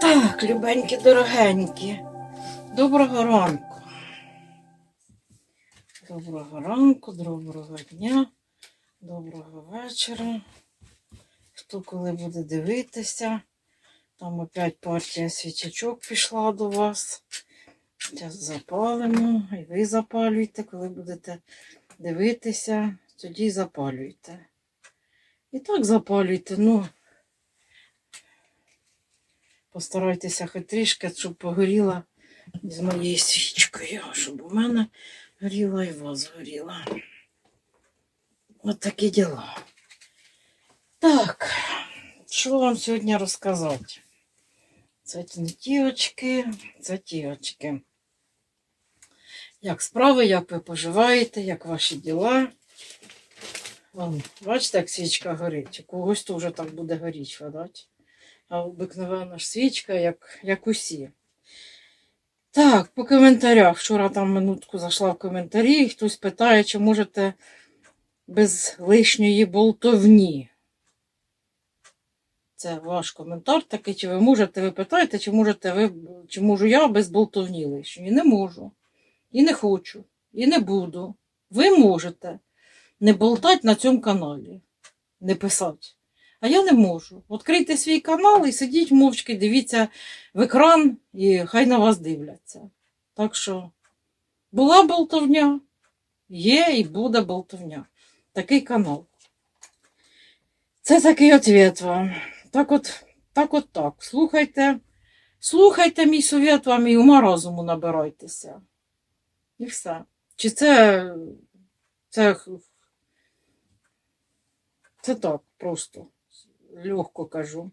Так, любенькі, дорогенькі. Доброго ранку. Доброго ранку, доброго дня, доброго вечора. Хто коли буде дивитися, там опять партія свічечок пішла до вас. Зараз запалимо, і ви запалюйте, коли будете дивитися, тоді запалюйте. І так запалюйте, ну. Постарайтеся хоч трішки, щоб погоріла з моєю свічкою, щоб у мене горіла і у вас горіла. От такі діла. Так, що вам сьогодні розказати? Це ті очки, це ті очки. Як справи, як ви поживаєте, як ваші діла? Вон, бачите, як свічка горить. У когось то вже так буде горіти, видать? Обикновена ж свічка, як, як усі. Так, по коментарях. Вчора там минутку зайшла в коментарі, хтось питає, чи можете без лишньої болтовні. Це ваш коментар такий, чи ви можете, ви питаєте, чи можете ви, чи можу я без болтовні лишньої? Не можу. І не хочу, і не буду. Ви можете не болтати на цьому каналі, не писати. А я не можу. Відкрийте свій канал і сидіть мовчки, дивіться в екран і хай на вас дивляться. Так що була болтовня, є і буде болтовня. Такий канал. Це такий ответ вам. Так от, так от так. Слухайте, слухайте мій совет вам і ума розуму набирайтеся. І все. Чи це, це, це так просто легко кажу.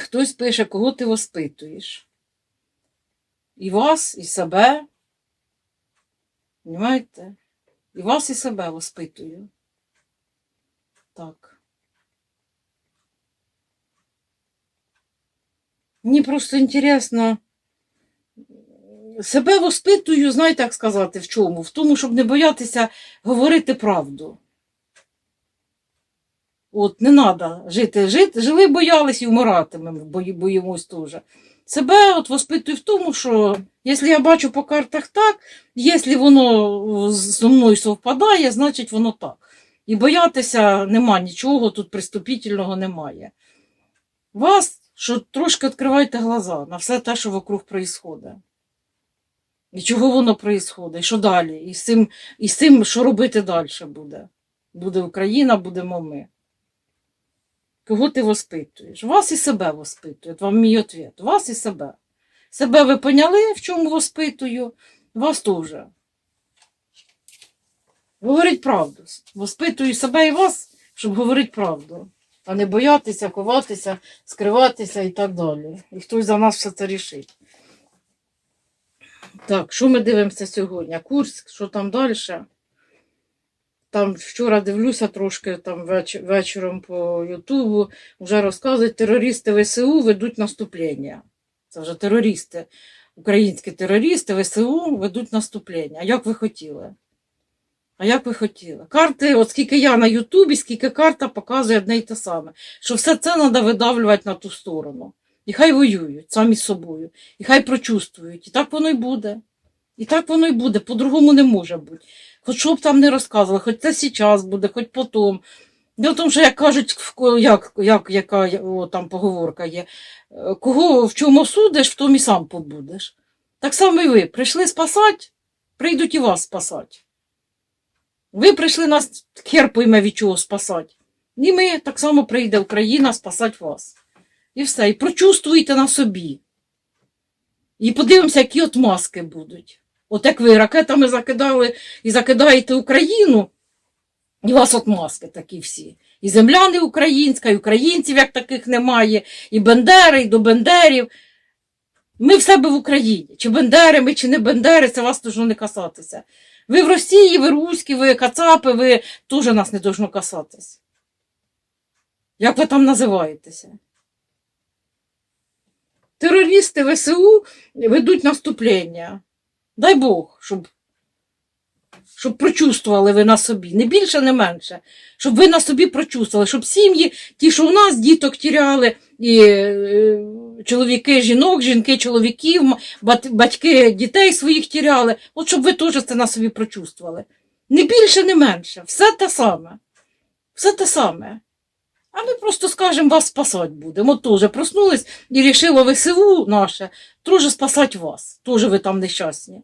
Хтось пише, кого ти воспитуєш. І вас, і себе. Понимаєте? І вас, і себе воспитую. Так. Мені просто інтересно. Себе воспитую, знаєте, як сказати, в чому? В тому, щоб не боятися говорити правду. От, не треба жити, жити. Жили, боялись і вмиратимемо, бої, боїмось теж. Себе от воспитую в тому, що якщо я бачу по картах так, якщо воно зі мною совпадає, значить воно так. І боятися нема нічого, тут приступительного немає. Вас, що трошки відкривайте глаза на все те, що вокруг происходить. І чого воно происходить, і що далі, і з цим, і з цим, що робити далі буде. Буде Україна, будемо ми. Кого ти воспитуєш? Вас і себе воспитує. От вам мій ответ. Вас і себе. Себе ви поняли, в чому воспитую, вас теж. Говоріть правду. Воспитую себе і вас, щоб говорити правду, а не боятися, ховатися, скриватися і так далі. І хтось за нас все це рішить. Так, що ми дивимося сьогодні? Курс, що там далі? Там вчора дивлюся трошки там веч- вечором по Ютубу, вже розказують, терористи ВСУ ведуть наступлення. Це вже терористи, українські терористи ВСУ ведуть наступлення. А як ви хотіли? А як ви хотіли? Карти, от скільки я на Ютубі, скільки карта показує одне й те саме, що все це треба видавлювати на ту сторону. І хай воюють самі з собою, і хай прочувствують. І так воно й буде. І так воно й буде, по-другому не може бути. Хоч що б там не розказували, хоч це зараз буде, хоч потім. Ну, тому що, як кажуть, як, як, яка о, там поговорка є, е, кого в чому судиш, в тому і сам побудеш. Так само і ви прийшли спасати, прийдуть і вас спасати. Ви прийшли нас хер пойме від чого спасати. І ми так само прийде Україна спасати вас. І все. І прочувствуйте на собі. І подивимося, які от маски будуть. От як ви ракетами закидали і закидаєте Україну, і у вас от маски такі всі. І земля не українська, і українців як таких немає, і бендери, і до бендерів. Ми в себе в Україні. Чи бендери ми, чи не бендери, це вас должно не касатися. Ви в Росії, ви руські, ви кацапи, ви теж нас не должно касатись. Як ви там називаєтеся? Терористи ВСУ ведуть наступлення. Дай Бог, щоб Щоб прочувствували ви на собі, не більше, не менше. Щоб ви на собі прочувствували, щоб сім'ї, ті, що у нас діток тіряли, і е, чоловіки жінок, жінки чоловіків, бат- батьки дітей своїх тіряли, от щоб ви теж це на собі прочувствували. Не більше, не менше. Все те саме. Все те саме. А ми просто скажемо, вас спасати будемо. От теж проснулись і рішило ВСУ наше теж спасати вас. Теж ви там нещасні.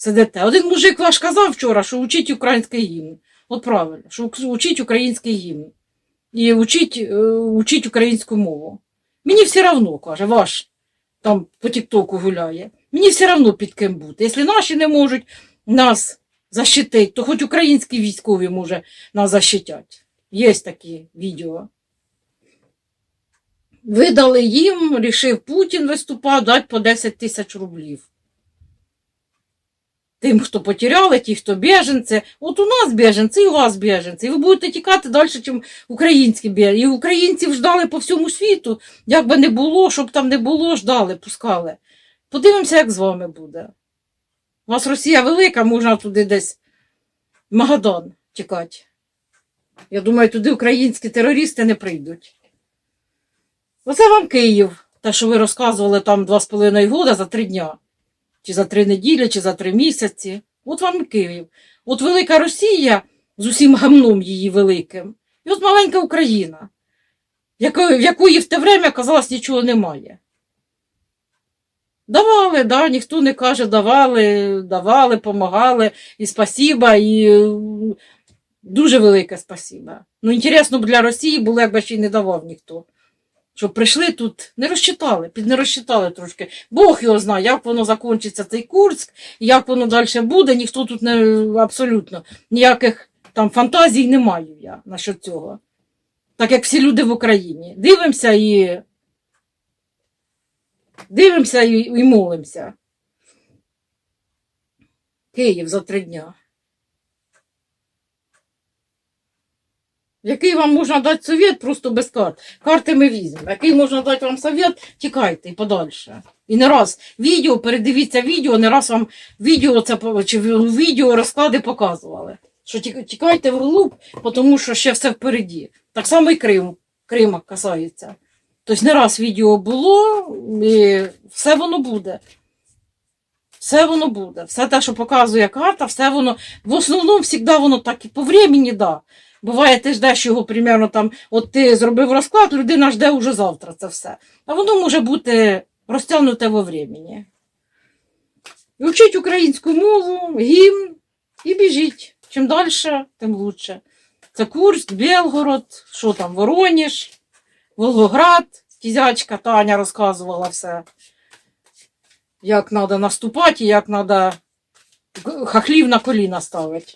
Сидите. Один мужик ваш казав вчора, що учіть український гімн. От правильно, що учіть український гімн. І учіть, е, учіть українську мову. Мені все одно, каже, ваш там по Тіктоку гуляє. Мені все одно під ким бути. Якщо наші не можуть нас защитити, то хоч українські військові, може, нас защитять. Є такі відео. Видали їм, рішив Путін виступав, дати по 10 тисяч рублів. Тим, хто потеряли, ті, хто біженці. От у нас біженці, і у вас біженці. І ви будете тікати далі, ніж українські біженці. І українців ждали по всьому світу. Як би не було, щоб там не було, ждали, пускали. Подивимося, як з вами буде. У вас Росія велика, можна туди десь в Магадан тікати. Я думаю, туди українські терористи не прийдуть. Оце вам Київ. Те, що ви розказували там два з половиною года за три дня. Чи за три неділі, чи за три місяці. От вам Київ. От велика Росія з усім гамном її великим. І от маленька Україна, в якої в те время, казалось, нічого немає. Давали, да, ніхто не каже, давали, давали, помагали, і спасіба, і дуже велике спасіба. Ну, інтересно б для Росії було, якби ще й не давав ніхто. Щоб прийшли тут, не розчитали, не розчитали трошки. Бог його знає, як воно закінчиться цей Курськ, як воно далі буде, ніхто тут не абсолютно ніяких там фантазій не маю я насчет цього. Так як всі люди в Україні. Дивимося і дивимося і, і молимося. Київ за три дня. Який вам можна дати совет просто без карт? Карти ми візьмемо. Який можна дати вам совет, тікайте і подальше. І не раз відео, передивіться відео, не раз вам відео це чи відео розклади показували. Що тікайте вглуб, тому що ще все впереді. Так само і Крим. Крима касається. Тобто не раз відео було, і все воно буде. Все воно буде. Все те, що показує карта, все воно. В основному завжди воно так і по времени, да. Буває, ти ждеш його примерно там, от ти зробив розклад, людина жде уже завтра це все. А воно може бути розтягнуте во времени. І Вчіть українську мову, гімн і біжіть. Чим далі, тим лучше. Це Курськ, Белгород, що там, Вороніж, Волгоград, кізячка Таня розказувала все. Як треба наступати, і як треба хахлів на коліна ставити.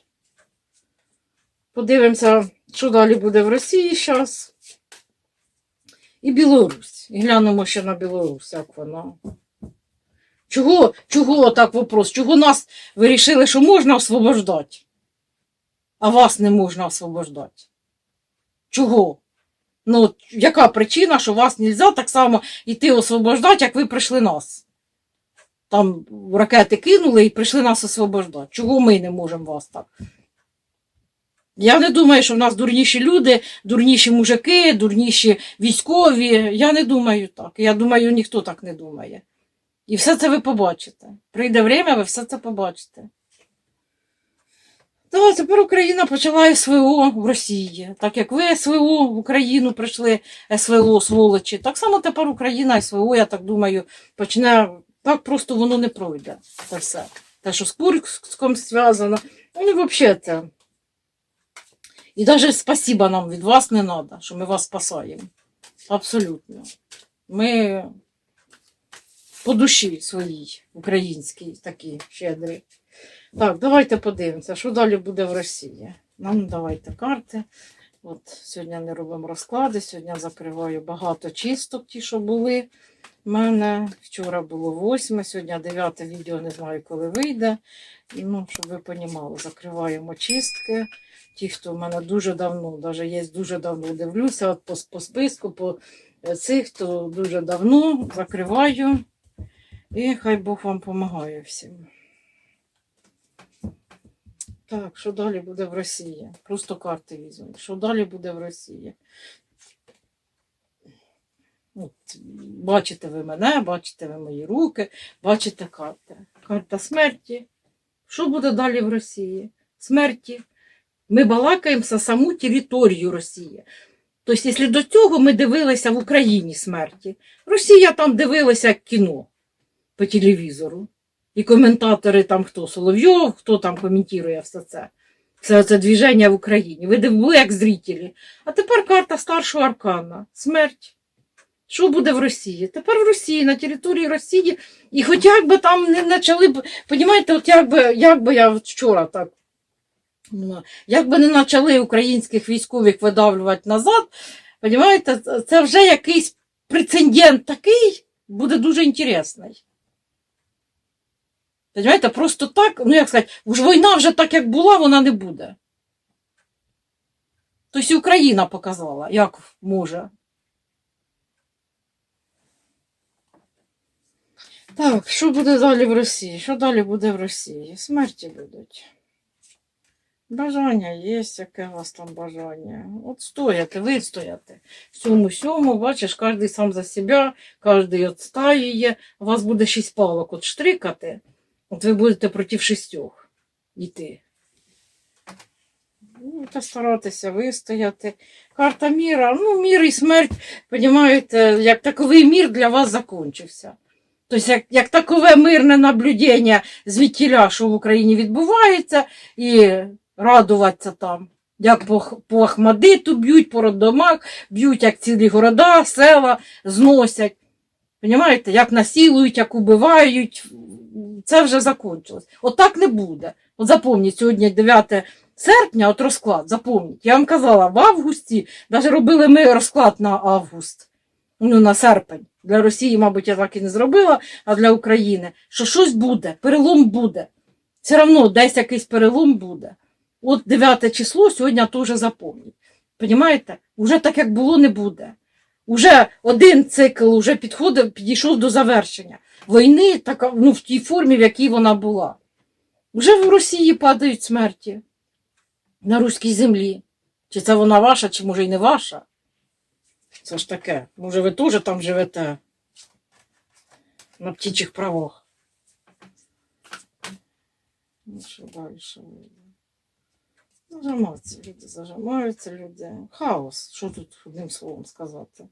Подивимося, що далі буде в Росії зараз. І Білорусь. І глянемо ще на Білорусь, як вона. Чого, чого так вопрос? Чого нас вирішили, що можна освобождати, а вас не можна освобождати? Чого? Ну, яка причина, що вас не можна так само йти освобождати, як ви прийшли нас? Там ракети кинули і прийшли нас освобождати. Чого ми не можемо вас так? Я не думаю, що в нас дурніші люди, дурніші мужики, дурніші військові. Я не думаю так. Я думаю, ніхто так не думає. І все це ви побачите. Прийде время, ви все це побачите. Так, тепер Україна почала СВО в Росії. Так як ви СВО в Україну прийшли, СВО, сволочі, так само тепер Україна СВО, я так думаю, почне. Так просто воно не пройде. Це все. Те, що з Курськом зв'язано. Ну і взагалі це. І навіть спасіба нам від вас не треба, що ми вас спасаємо. Абсолютно. Ми по душі своїй, українській, такі щедрі. Так, давайте подивимося, що далі буде в Росії. Нам давайте карти. От сьогодні не робимо розклади, сьогодні закриваю багато чисток, ті, що були. У мене вчора було восьме, сьогодні дев'яте відео, не знаю, коли вийде. Ну, щоб ви розуміли, закриваємо чистки. Ті, хто в мене дуже давно, навіть є дуже давно дивлюся, от по, по списку, по е, цих, хто дуже давно закриваю. І хай Бог вам допомагає всім. Так, що далі буде в Росії? Просто карти візьмемо. Що далі буде в Росії? От, бачите ви мене, бачите ви мої руки, бачите карти. Карта смерті. Що буде далі в Росії? Смерті. Ми балакаємо за саму територію Росії. Тобто, якщо до цього ми дивилися в Україні смерті, Росія там дивилася як кіно по телевізору. І коментатори там хто Соловйов, хто там коментує все це. Все це движення в Україні. Ви були як зрителі. А тепер карта старшого аркана. Смерть. Що буде в Росії? Тепер в Росії, на території Росії, і хоч як би там не почали б, от як би, як би я вчора так, як би не почали українських військових видавлювати назад, понімаєте, це вже якийсь прецедент такий, буде дуже інтересний. Понимаєте, просто так, ну як сказати, війна вже так, як була, вона не буде. Тобто Україна показала, як може. Так, що буде далі в Росії? Що далі буде в Росії? Смерті будуть. Бажання є, яке у вас там бажання. От стояти, вистояти. Всьому сьому, бачиш, кожен сам за себе, кожен відстаює. У вас буде шість палок от штрикати. От ви будете проти шістьох йти. Та старатися вистояти. Карта міра. Ну, мір і смерть, розумієте, як таковий мір для вас закінчився. Тобто, як, як такове мирне наблюдення звідтіля, що в Україні відбувається, і радуватися там. Як по, по Ахмадиту б'ють, по роддомах, б'ють, як цілі города, села зносять. Понімаєте, як насилують, як убивають. Це вже закінчилось. От не буде. От запам'ятайте, сьогодні 9 серпня, от розклад, запам'ятайте. Я вам казала, в августі, навіть робили ми розклад на август, ну на серпень. Для Росії, мабуть, я так і не зробила, а для України, що щось буде, перелом буде. Все одно десь якийсь перелом буде. От 9 число сьогодні теж запомніть. Понімаєте? Уже так, як було, не буде. Уже один цикл уже підходив, підійшов до завершення. Війни така, ну, в тій формі, в якій вона була. Уже в Росії падають смерті на руській землі. Чи це вона ваша, чи може й не ваша? Це ж таке. Може, ви теж там живете на птічих правах. Ну, що далі? Зажимаються люди, зажимаються люди. Хаос, що тут одним словом сказати.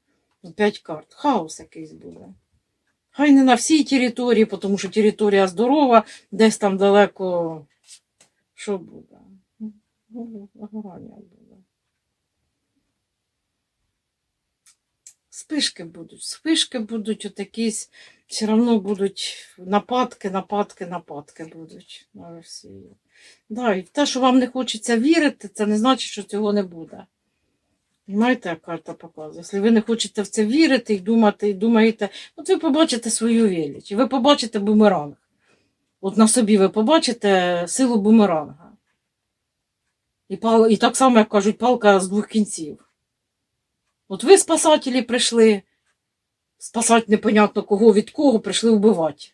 П'ять карт. Хаос якийсь буде. Хай не на всій території, тому що територія здорова, десь там далеко. Що буде? Ну, буде. Спишки будуть, спишки будуть, от якісь, все одно будуть нападки, нападки, нападки будуть на Росію. Да, і те, що вам не хочеться вірити, це не значить, що цього не буде. Знаєте, як карта показує? Якщо ви не хочете в це вірити і думати, і думаєте, от ви побачите свою велич, ви побачите бумеранг. От на собі ви побачите силу бумеранга. І, пал, і так само, як кажуть, палка з двох кінців. От ви, спасателі, прийшли спасати непонятно кого від кого, прийшли вбивати.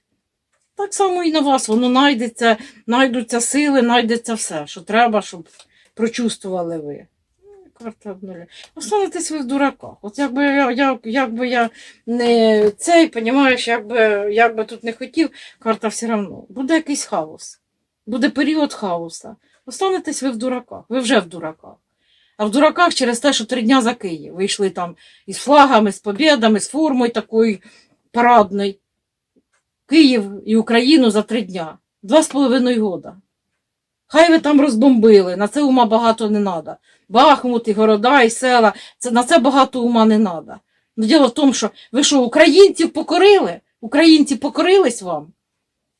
Так само і на вас воно знайдеться, знайдуться сили, знайдеться все, що треба, щоб прочувствували ви. Ну. Останетесь ви в дураках. От якби я, я, якби я не цей, понімаєш, якби, якби тут не хотів, карта все одно. Буде якийсь хаос. Буде період хаоса. Останетесь ви в дураках. Ви вже в дураках. А в дураках через те, що три дня за Київ. Вийшли там із флагами, з побєдами, з формою такою парадною. Київ і Україну за три дня. Два з половиною года. Хай ви там розбомбили, на це ума багато не треба. Бахмут, і города, і села, це, на це багато ума не треба. Ну, діло в тому, що ви що, українців покорили? Українці покорились вам?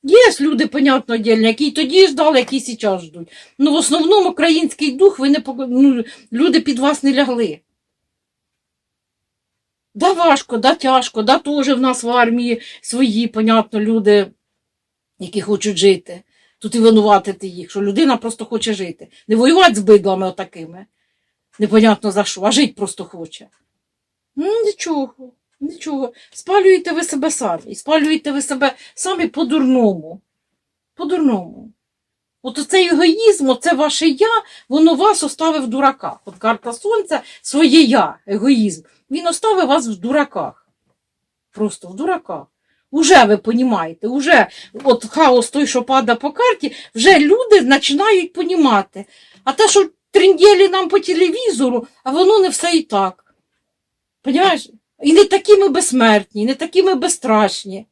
Є люди, понятно, дільні, які тоді ждали, які зараз ждуть. Ну, в основному український дух, ви не ну, люди під вас не лягли. Да важко, да тяжко, да теж в нас в армії свої, понятно, люди, які хочуть жити. Тут і винуватити їх, що людина просто хоче жити. Не воювати з бидлами отакими. Непонятно за що, а жити просто хоче. Ну, нічого, нічого. Спалюєте ви себе самі. Спалюєте ви себе самі по-дурному. По-дурному. От цей егоїзм, оце ваше я, воно вас оставив в дураках. От карта сонця, своє я, егоїзм, він оставив вас в дураках. Просто в дураках. Уже ви понімаєте, уже от хаос той, що падає по карті, вже люди починають понімати. А те, що тріндєлі нам по телевізору, а воно не все і так. Понімаєш? І не такі ми безсмертні, не такі ми безстрашні.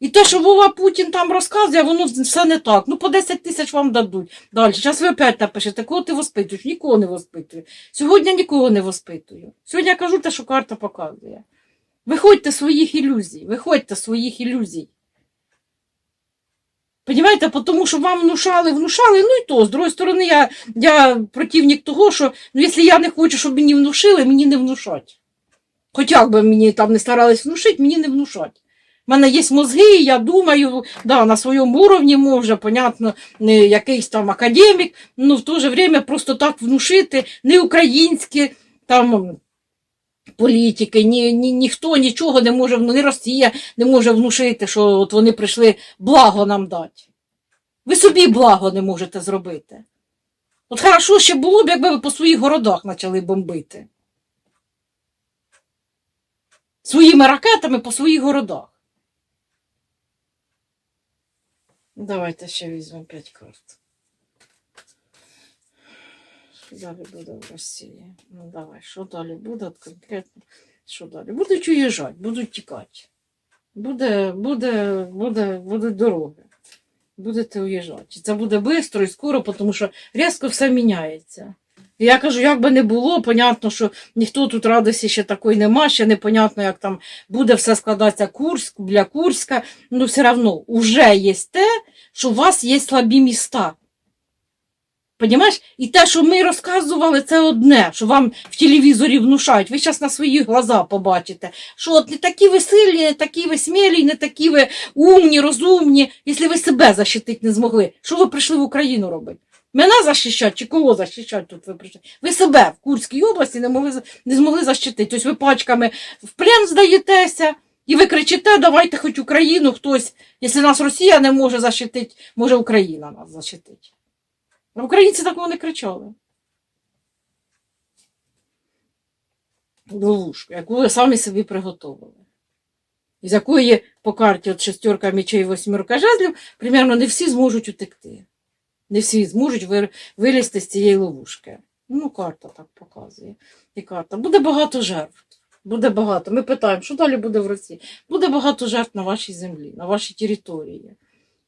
І те, що Вова Путін там розказує, воно все не так. Ну, по 10 тисяч вам дадуть. Далі. Зараз ви опять напишете, кого ти воспитуєш? Нікого не воспитую. Сьогодні нікого не воспитую. Сьогодні я кажу те, що карта показує. Виходьте з своїх ілюзій, виходьте з своїх ілюзій. Понімаєте, тому що вам внушали, внушали, ну і то, з другої сторони, я, я противник того, що ну, якщо я не хочу, щоб мені внушили, мені не внушать. Хоч як би мені там не старались внушити, мені не внушать. У мене є мозги, я думаю, да, на своєму уровні може, понятно, не якийсь там академік, ну в то же время просто так внушити, не українські там політики, ні, ні, ніхто нічого не може, ні Росія не може внушити, що от вони прийшли благо нам дати. Ви собі благо не можете зробити. От хорошо ще було б, якби ви по своїх городах почали бомбити. Своїми ракетами по своїх городах. Давайте ще візьмемо 5 карт. Далі буде в Росії? Ну давай, що далі буде конкретно? Що далі? Будуть уїжджати, будуть тікати. Буде, буде, буде, будуть дороги. Будете уїжджати. Це буде швидко і скоро, тому що різко все міняється. Я кажу, як би не було, понятно, що ніхто тут радості ще такої нема, ще непонятно, як там буде все складатися Курськ, для Курська. Ну, все одно, вже є те, що у вас є слабі міста. Понімаєш? І те, що ми розказували, це одне, що вам в телевізорі внушають. Ви зараз на свої глаза побачите, що от не такі ви сильні, не такі ви смілі, не такі ви умні, розумні, якщо ви себе защитити не змогли. Що ви прийшли в Україну робити? Мене захищати чи кого захищати тут ви прийшли? Ви себе в Курській області не, могли, не змогли захистити. Тобто ви пачками в плен здаєтеся, і ви кричите, давайте хоч Україну хтось, якщо нас Росія не може захистити, може Україна нас захистить. А українці такого не кричали. Ловушку, яку ви самі собі приготували. З якої по карті от шестерка мечей і восьмерка жезлів, примерно не всі зможуть утекти. Не всі зможуть вилізти з цієї ловушки. Ну, карта так показує. І карта. Буде багато жертв. Буде багато. Ми питаємо, що далі буде в Росії? Буде багато жертв на вашій землі, на вашій території.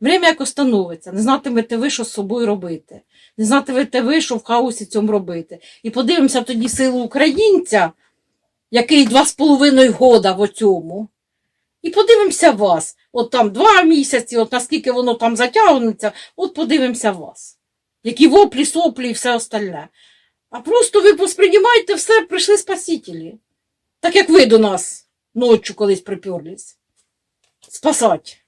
Время як остановиться, не знатимете ви, що з собою робити. Не знатимете ви, що в хаосі цьому робити. І подивимося тоді силу українця, який два з половиною года в оцьому. І подивимося вас. От там два місяці, от наскільки воно там затягнеться, от подивимося вас. Які воплі, соплі і все остальне. А просто ви посприймайте все, прийшли спасителі. Так як ви до нас ночі колись приперлись. Спасать.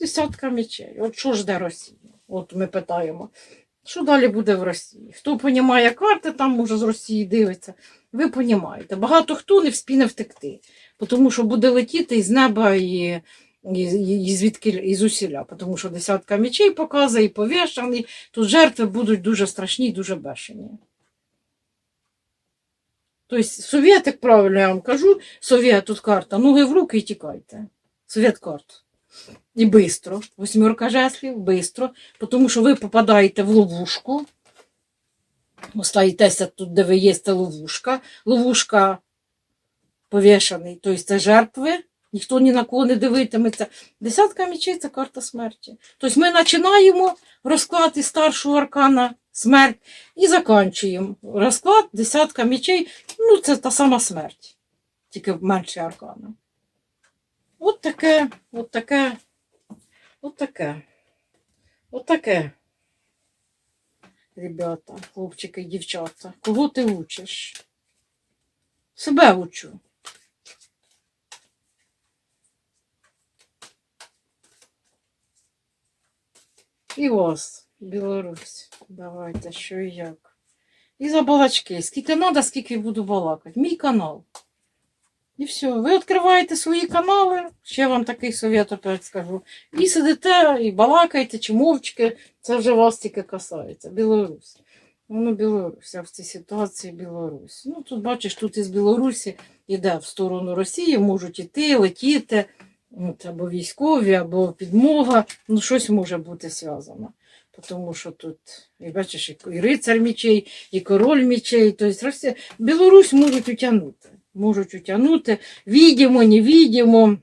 Десятка мечей. От що жде Росія? От ми питаємо. Що далі буде в Росії? Хто понімає карти, там може з Росії дивиться. Ви понімаєте. Багато хто не вспіне втекти, тому що буде летіти із неба і, і, і, звідки і звідусіля, тому що десятка мечей показує і повішаний. Тут жертви будуть дуже страшні і дуже бешені. Тобто, совєтик, правильно я вам кажу, совєт тут карта, ноги в руки і тікайте. Совєт карт. І бистро. Восьмерка жеслів, бистро. Тому що ви попадаєте в ловушку. Остаєтеся тут, де ви є, це ловушка. Ловушка повішаний, тобто це жертви. Ніхто ні на кого не дивитиметься. Десятка мечей це карта смерті. Тобто ми починаємо розклад із старшого аркана смерть і закінчуємо. Розклад, десятка мечей, ну це та сама смерть, тільки менше аркана. От таке, от таке, от таке, от таке. Ребята, хлопчики, дівчата, кого ти учиш? Себе учу. І вас, Білорусь. Давайте, що і як. І за балачки. Скільки треба, скільки буду балакати. Мій канал. І все. Ви відкриваєте свої канали, ще вам такий совет опять скажу. І сидите, і балакаєте, чи мовчки, це вже вас тільки касається. Білорусь. Воно Білорусь, а в цій ситуації Білорусь. Ну, тут бачиш, тут із Білорусі йде в сторону Росії, можуть іти, летіти, от, або військові, або підмога. Ну, щось може бути зв'язано. Тому що тут, і бачиш, і рицар мічей, і король мічей. Тобто Білорусь можуть утягнути. Можуть утягнути. Відімо, не відімо.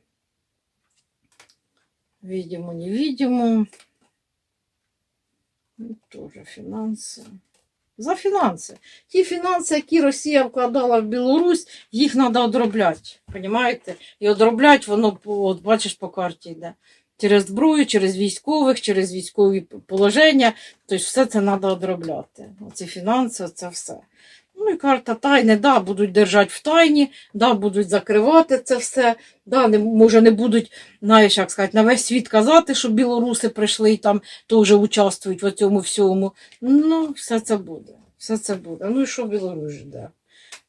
Відімо, не відімо. Ну, Тоже фінанси. За фінанси. Ті фінанси, які Росія вкладала в Білорусь, їх треба одробляти. Понімаєте? І одроблять воно, от бачиш, по карті йде. Через зброю, через військових, через військові положення. Тобто все це треба одробляти. Оці фінанси, це все. Ну і карта тайни, да, будуть держати в тайні, да, будуть закривати це все. Да, не, може, не будуть, знаєш, як сказати, на весь світ казати, що білоруси прийшли і там теж участвують в цьому всьому. Ну, все це буде. Все це буде. Ну і що Білорусь жде?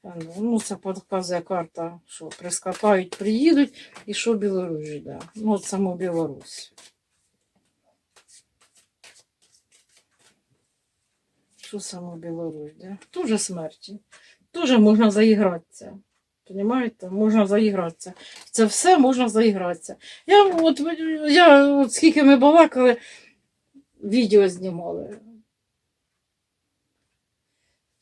Ну, ну, це показує карта, що прискакають, приїдуть, і що Білорусь жде. Ну, от саму Білорусь. Що саму Білорусь жде? Тоже смерті. Тоже можна заігратися. Понимаєте? Можна заігратися. Це все можна заігратися. Я от, я, от скільки ми балакали, відео знімали.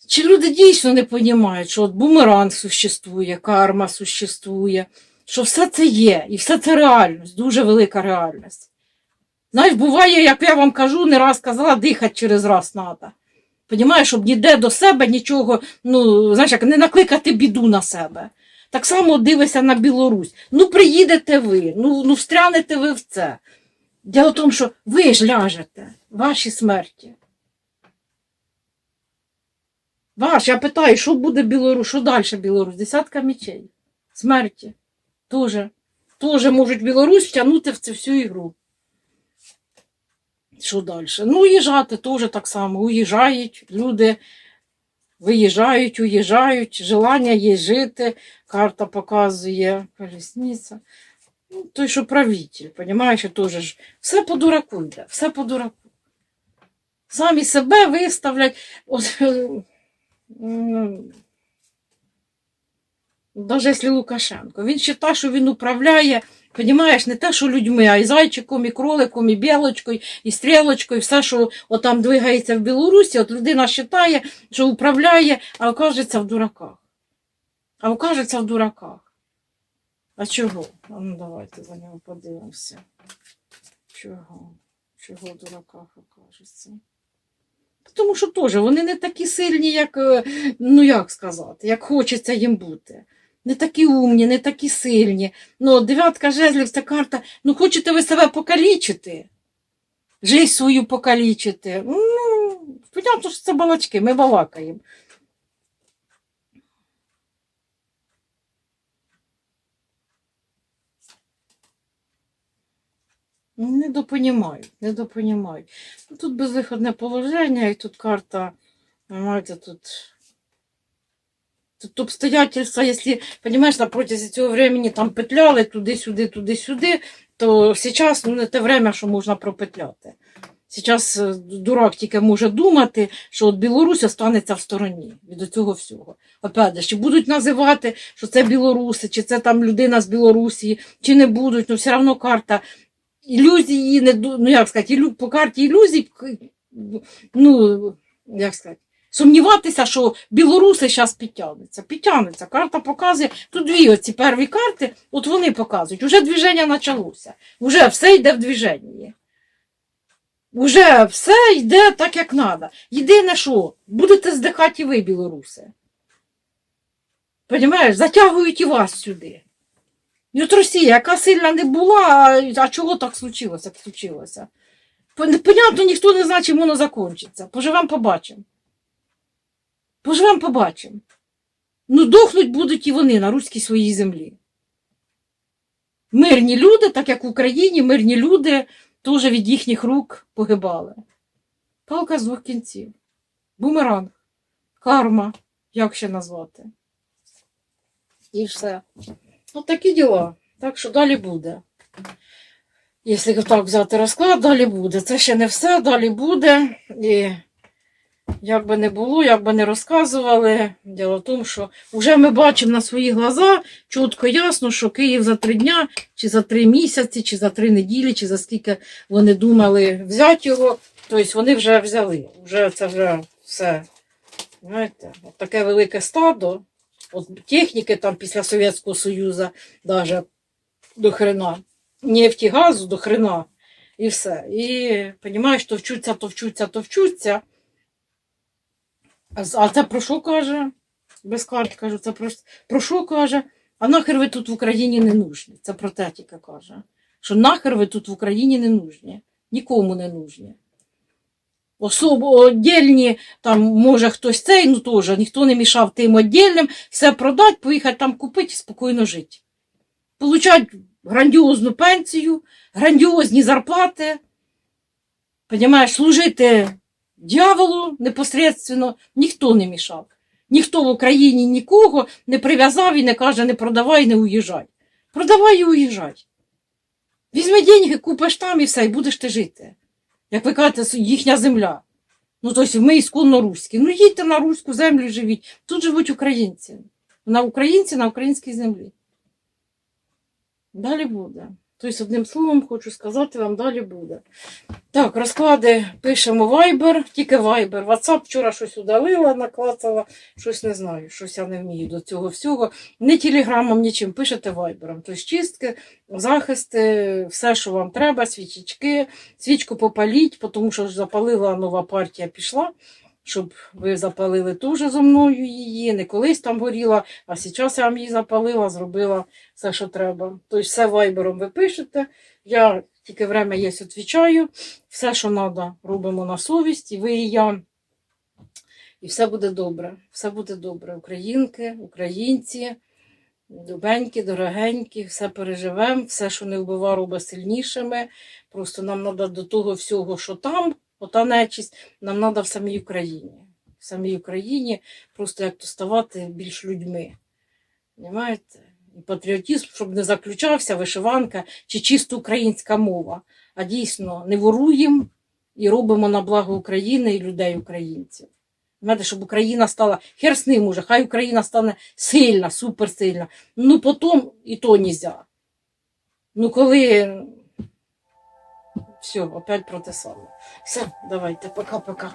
Чи люди дійсно не розуміють, що от бумеранг существує, карма существує, що все це є, і все це реальність, дуже велика реальність. Знаєш, буває, як я вам кажу, не раз казала, дихати через раз треба. Понімаєш, щоб ніде до себе нічого, ну, знаєш, як не накликати біду на себе. Так само дивися на Білорусь. Ну, приїдете ви, ну, ну встрянете ви в це. Діло в тому, що ви ж ляжете, ваші смерті. Ваш, я питаю, що буде Білорусь, що далі Білорусь? Десятка мечей. Смерті. Тоже. Тоже можуть Білорусь втягнути в цю всю ігру. Що далі? Ну, уїжджати теж так само. Уїжджають, люди виїжджають, уїжджають, желання є жити, карта показує колісниця. Ну, той, що правитель, розумієш, теж ж все по дураку йде, все по дураку. Самі себе виставлять. От, ну, Навіть якщо Лукашенко. Він вважає, що він управляє, розумієш, не те, що людьми, а й зайчиком, і кроликом, і білочкою, і стрілочкою, і все, що отам двигається в Білорусі, от людина вважає, що управляє, а окажеться в дураках. А окажеться в дураках. А чого? А ну давайте за нього подивимося. Чого? Чого в дураках окажеться? Тому що теж вони не такі сильні, як, е, ну як сказати, як хочеться їм бути. Не такі умні, не такі сильні. Ну, дев'ятка жезлів це карта. Ну, хочете ви себе покалічити? Жизнь свою покалічити. Ну, понятно, що це балачки, ми балакаємо. Ну, Недопонімають, недопонімають. Ну, Тут безвиходне положення, і тут карта, понимаете, тут, тут обстоятельства, якщо, понимаешь, на протязі цього времени там петляли туди-сюди, туди-сюди, то зараз ну, не те время, що можна пропетляти. Зараз е, дурак тільки може думати, що от Білорусь останеться в стороні від цього всього. Опять же, чи будуть називати, що це білоруси, чи це там людина з Білорусі, чи не будуть, ну все одно карта ілюзії, не ну як сказати, по карті ілюзій, ну, як сказати, сумніватися, що білоруси зараз підтягнуться. Підтягнуться. Карта показує, тут дві оці перві карти, от вони показують, уже движення почалося, уже все йде в движенні. Уже все йде так, як треба. Єдине, що будете здихати і ви, білоруси. Понімаєш, затягують і вас сюди. І от Росія, яка сильна не була, а, чого так случилося, як случилося? Понятно, ніхто не знає, чим воно закінчиться. Поживемо, побачимо. Поживемо, побачимо. Ну, дохнуть будуть і вони на руській своїй землі. Мирні люди, так як в Україні, мирні люди теж від їхніх рук погибали. Палка з двох кінців. Бумеранг. Карма, як ще назвати. І все. От такі діла. Так що далі буде. Якщо так взяти розклад, далі буде. Це ще не все, далі буде. І як би не було, як би не розказували, діло в тому, що вже ми бачимо на свої глаза чітко ясно, що Київ за три дня, чи за три місяці, чи за три неділі, чи за скільки вони думали взяти його. Тобто вони вже взяли. Вже це вже все. Знаєте, от таке велике стадо. От техніки там після Совєтського Союзу даже до хрена. Нефті, газу до хрена. І все. І розумієш, то вчуться, то вчуться, то вчуться. А це про що каже? Без карт кажу, це про, про що каже? А нахер ви тут в Україні не нужні. Це про те каже. Що нахер ви тут в Україні не нужні. Нікому не нужні. Особо отдельні, там, може хтось цей, ну теж ніхто не мішав тим отдельним, все продати, поїхати там купити і спокійно жити. Получать грандіозну пенсію, грандіозні зарплати. Понімаєш, служити дьяволу непосредственно ніхто не мішав. Ніхто в Україні нікого не прив'язав і не каже, не продавай, не уїжджай. Продавай і уїжджай. Візьми деньги, купиш там і все, і будеш ти жити. Як ви кажете, їхня земля. Ну, тобто ми ісконно руські. Ну, їдьте на руську землю, живіть. Тут живуть українці. На українці, на українській землі. Далі буде. Тобто, одним словом, хочу сказати вам, далі буде. Так, розклади пишемо Viber, тільки Viber. WhatsApp вчора щось удалила, наклацала, щось не знаю, щось я не вмію до цього всього. Не телеграмом, нічим, пишете Viber. Тобто чистки, захисти, все, що вам треба, свічечки, свічку попаліть, тому що запалила нова партія пішла. Щоб ви запалили теж зо мною її, не колись там горіла, а зараз я вам її запалила, зробила все, що треба. Тобто все вайбером ви пишете. Я тільки время є, відвічаю. Все, що треба, робимо на совість, і ви, і я. І все буде добре. Все буде добре. Українки, українці, любенькі, дорогенькі, все переживемо, все, що не вбива, робить сильнішими. Просто нам треба до того всього, що там, ота нечість, нам треба в самій Україні. В самій Україні просто як то ставати більш людьми. Понимаєте? І патріотизм, щоб не заключався вишиванка чи чисто українська мова, а дійсно не воруємо і робимо на благо України і людей українців. Знаєте, щоб Україна стала хер з ним уже, хай Україна стане сильна, суперсильна. Ну потім і то нельзя. Ну коли все, опять про те саме. Все, давайте, пока-пока.